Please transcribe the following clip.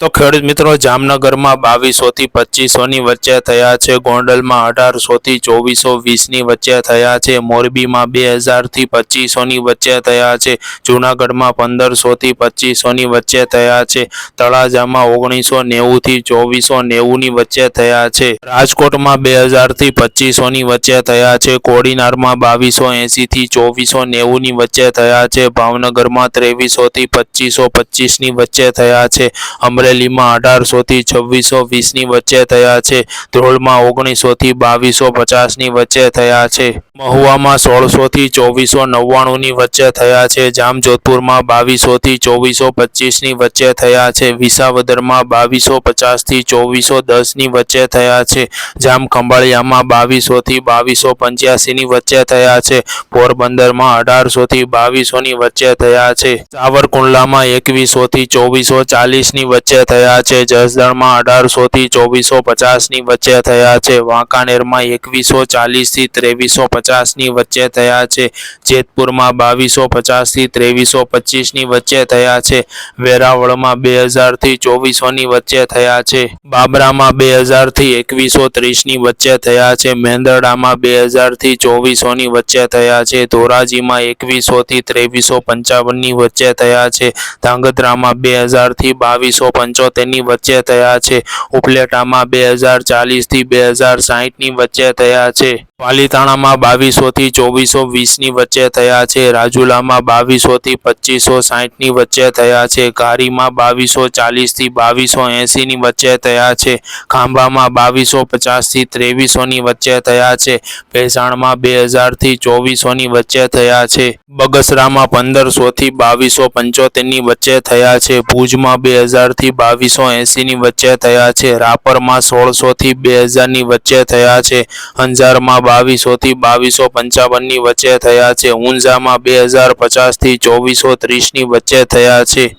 તો ખેડૂત મિત્રો, જામનગરમાં બાવીસોથી પચીસોની વચ્ચે થયા છે. ગોંડલમાં અઢારસો થી ચોવીસો વીસની વચ્ચે થયા છે. મોરબીમાં બે હજારથી પચીસોની વચ્ચે થયા છે. જુનાગઢમાં પંદરસો થી પચીસોની વચ્ચે થયા છે. તળાજામાં ઓગણીસો નેવું થી ચોવીસો નેવુંની વચ્ચે થયા છે. રાજકોટમાં બે હજારથી પચીસોની વચ્ચે થયા છે. કોડીનારમાં બાવીસો એંસીથી ચોવીસો નેવુંની વચ્ચે થયા છે. ભાવનગરમાં ત્રેવીસોથી પચીસો પચીસની વચ્ચે થયા છે. અમરેલીમાં અઢારસો થી છવ્વીસો વીસની વચ્ચે થયા છે. ધ્રોલમાં ઓગણીસો થી બાવીસો પચાસની વચ્ચે થયા છે. મહુવામાં સોળસોથી ચોવીસો નવ્વાણુંની વચ્ચે થયા છે. જામજોધપુરમાં બાવીસોથી ચોવીસો પચીસની વચ્ચે થયા છે. વિસાવદરમાં બાવીસો પચાસથી ચોવીસો દસની વચ્ચે થયા છે. જામ ખંભાળિયામાં બાવીસો પંચ્યાસીની વચ્ચે થયા છે. પોરબંદરમાં અઢારસોથી બાવીસોની વચ્ચે થયા છે. સાવરકુંડલામાં એકવીસોથી ચોવીસો ચાલીસની વચ્ચે થયા છે. જસદણમાં અઢારસોથી ચોવીસો પચાસની વચ્ચે થયા છે. વાંકાનેરમાં એકવીસો ચાલીસથી ત્રેવીસો ત્રેવીસો પચાસની વચ્ચે થયા છે. જેતપુરમાં બાવીસો પચાસથી ત્રેવીસો પચીસની વચ્ચે થયા છે. વેરાવળમાં બે હજારથી ચોવીસોની વચ્ચે થયા છે. બાબરામાં બે હજારથી એકવીસો ત્રીસની વચ્ચે થયા છે. મેંદરડામાં બે હજારથી ચોવીસોની વચ્ચે થયા છે. ધોરાજીમાં એકવીસોથી ત્રેવીસો પંચાવનની વચ્ચે થયા છે. ધાંગધ્રામાં બે હજારથી બાવીસો પંચોતેરની વચ્ચે થયા છે. ઉપલેટામાં બે હજાર ચાલીસથી બે હજાર સાહીઠની વચ્ચે થયા છે. પાલીતાણામાં બાવીસોથી ચોવીસો વીસની વચ્ચે થયા છે. રાજુલામાં બાવીસોથી પચીસો સાહીઠની વચ્ચે થયા છે. ઘારીમાં બાવીસો ચાલીસથી બાવીસો એંસીની વચ્ચે થયા છે. ખાંભામાં બાવીસો પચાસથી ત્રેવીસોની વચ્ચે થયા છે. ભેસાણમાં બે હજારથી ચોવીસોની વચ્ચે થયા છે. બગસરામાં પંદરસોથી બાવીસો પંચોતેરની વચ્ચે થયા છે. ભુજમાં બે હજારથી બાવીસો એંસીની વચ્ચે થયા છે. રાપરમાં સોળસોથી બે હજારની વચ્ચે થયા છે. અંજારમાં બાવીસો થી બાવીસો પંચાવનની વચ્ચે થયા છે. ઊંઝામાં બે હજાર પચાસથી ચોવીસો ત્રીસની વચ્ચે થયા છે.